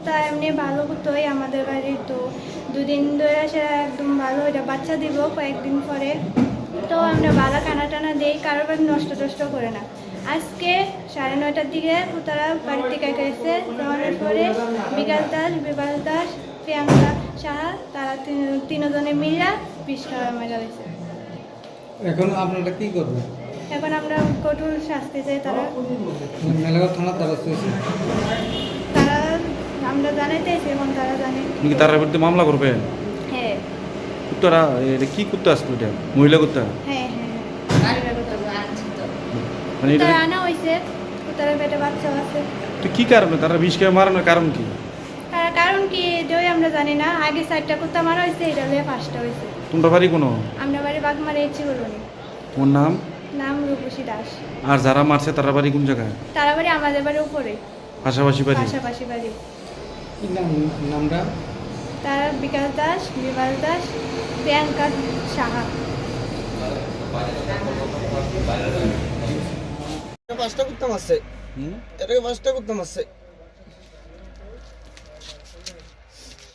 কুত্তা এমনি ভালো কুত্তাই আমাদের বাড়ির তো। দুদিন ধরে সে একদম ভালো এটা বাচ্চা দিব কয়েকদিন পরে। তো আমরা ভালো কানা টানা দিই কারোর বাড়ি নষ্ট টষ্ট করে না। আজকে সাড়ে নয়টার দিকে তারা বাড়ি থেকে গেছে যাওয়ার পরে বিকাল দাস বিকাশ দাস প্রিয়াঙ্কা সাহা তারা তিন- তিনজনে মিলা বিষ খাওয়া মেলা হয়েছে এখন আপনারা কি করবেন? এখন আমরা কঠোর শাস্তি চাই তারা। মেলাঘর থানার দ্বারস্থ হয়েছে। তারা আমরা জানাইতেছি এবং তারা জানে। কি তার বিরুদ্ধে মামলা করবে? হ্যাঁ। কুত্তারা এটা কি কুত্তা আসলো এটা? মহিলা কুত্তা? হ্যাঁ হ্যাঁ। মানে এটা আনা পেটে বাচ্চা আছে। তো কি কারণে? তারা বিষ খেয়ে মারানোর কারণ কি? কারণ কি এটাই আমরা জানি না। আগে চারটা কুত্তা মারা হয়েছে এটা হয়ে পাঁচটা হয়েছে তোমরা বাড়ি কোনো? আমরা বাড়ি বাঘ মারা ইচ্ছি নাম? নাম রূপসী দাস। আর যারা মারছে তারা বাড়ি কোন জায়গায়? তারা বাড়ি আমাদের বাড়ির উপরে। পাশাপাশি বাড়ি? পাশাপাশি বাড়ি। কি নাম নামটা তারা বিকাশ দাস বিভাস দাস প্রিয়াঙ্কা সাহা। পাঁচটা করতাম আছে। হুম? এটাকে পাঁচটা করতাম আসছে